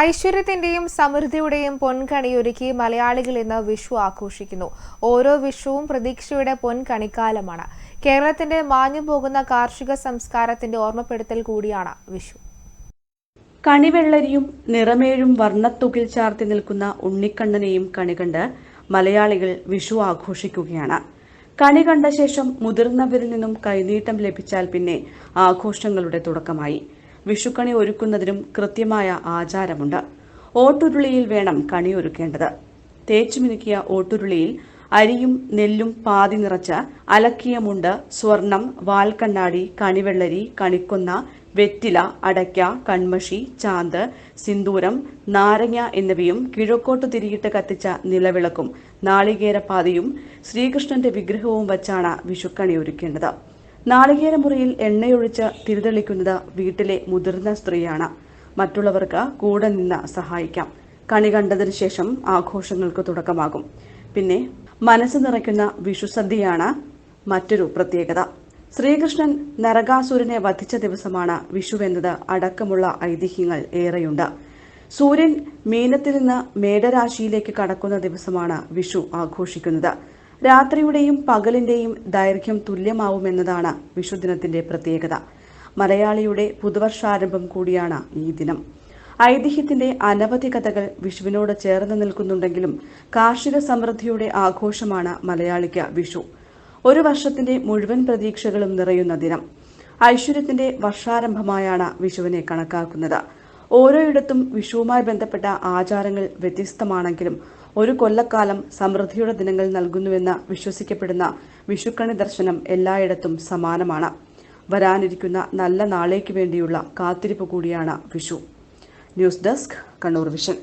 ഐശ്വര്യത്തിന്റെയും സമൃദ്ധിയുടെയും പൊൻകണിയൊരുക്കി മലയാളികൾ ഇന്ന് വിഷു ആഘോഷിക്കുന്നു. ഓരോ വിഷുവും പ്രതീക്ഷയുടെ പൊൻകണിക്കാലമാണ്. കേരളത്തിന്റെ മാഞ്ഞു പോകുന്ന കാർഷിക സംസ്കാരത്തിന്റെ ഓർമ്മപ്പെടുത്തൽ കൂടിയാണ് വിഷു. കണിവെള്ളരിയും നിറമേഴും വർണത്തുകിൽ ചാർത്തി നിൽക്കുന്ന ഉണ്ണിക്കണ്ണനെയും കണികണ്ട് മലയാളികൾ വിഷു ആഘോഷിക്കുകയാണ്. കണി കണ്ട ശേഷം മുതിർന്നവരിൽ നിന്നും കൈനീട്ടം ലഭിച്ചാൽ പിന്നെ ആഘോഷങ്ങളുടെ തുടക്കമായി. വിഷുക്കണി ഒരുക്കുന്നതിനും കൃത്യമായ ആചാരമുണ്ട്. ഓട്ടുരുളിയിൽ വേണം കണി ഒരുക്കേണ്ടത്. തേച്ചുമിനുക്കിയ ഓട്ടുരുളിയിൽ അരിയും നെല്ലും പാതി നിറച്ച് അലക്കിയ മുണ്ട് സ്വർണം വാൽക്കണ്ണാടി കണിവെള്ളരി കണിക്കൊന്ന വെറ്റില അടയ്ക്ക കൺമഷി ചാന്ത് സിന്ദൂരം നാരങ്ങ എന്നിവയും കിഴക്കോട്ട് തിരിയിട്ട് കത്തിച്ച നിലവിളക്കും നാളികേരപ്പാതയും ശ്രീകൃഷ്ണന്റെ വിഗ്രഹവും വച്ചാണ് വിഷുക്കണി ഒരുക്കേണ്ടത്. നാളികേരമുറിയിൽ എണ്ണയൊഴിച്ച് തിരിതെളിക്കുന്നത് വീട്ടിലെ മുതിർന്ന സ്ത്രീയാണ്. മറ്റുള്ളവർക്ക് കൂടെ നിന്ന് സഹായിക്കാം. കണി കണ്ടതിന് ശേഷം ആഘോഷങ്ങൾക്ക് തുടക്കമാകും. പിന്നെ മനസ്സ് നിറയ്ക്കുന്ന വിഷുസദ്യയാണ് മറ്റൊരു പ്രത്യേകത. ശ്രീകൃഷ്ണൻ നരകാസുരനെ വധിച്ച ദിവസമാണ് വിഷു എന്നത് അടക്കമുള്ള ഐതിഹ്യങ്ങൾ ഏറെയുണ്ട്. സൂര്യൻ മീനത്തിൽ നിന്ന് മേടരാശിയിലേക്ക് കടക്കുന്ന ദിവസമാണ് വിഷു ആഘോഷിക്കുന്നത്. രാത്രിയുടെയും പകലിന്റെയും ദൈർഘ്യം തുല്യമാവുമെന്നതാണ് വിഷുദിനത്തിന്റെ പ്രത്യേകത. മലയാളിയുടെ പുതുവർഷാരംഭം കൂടിയാണ് ഈ ദിനം. ഐതിഹ്യത്തിന്റെ അനവധി കഥകൾ വിഷുവിനോട് ചേർന്ന് നിൽക്കുന്നുണ്ടെങ്കിലും കാർഷിക സമൃദ്ധിയുടെ ആഘോഷമാണ് മലയാളിക്ക് വിഷു. ഒരു വർഷത്തിന്റെ മുഴുവൻ പ്രതീക്ഷകളും നിറയുന്ന ദിനം. ഐശ്വര്യത്തിന്റെ വർഷാരംഭമായാണ് വിഷുവിനെ കണക്കാക്കുന്നത്. ഓരോയിടത്തും വിഷുവുമായി ബന്ധപ്പെട്ട ആചാരങ്ങൾ വ്യത്യസ്തമാണെങ്കിലും ഒരു കൊല്ലക്കാലം സമൃദ്ധിയുടെ ദിനങ്ങൾ നൽകുന്നുവെന്ന് വിശ്വസിക്കപ്പെടുന്ന വിഷുക്കണി ദർശനം എല്ലായിടത്തും സമാനമാണ്. വരാനിരിക്കുന്ന നല്ല നാളേക്ക് വേണ്ടിയുള്ള കാത്തിരിപ്പ് കൂടിയാണ് Vishu. News desk Kannur vision.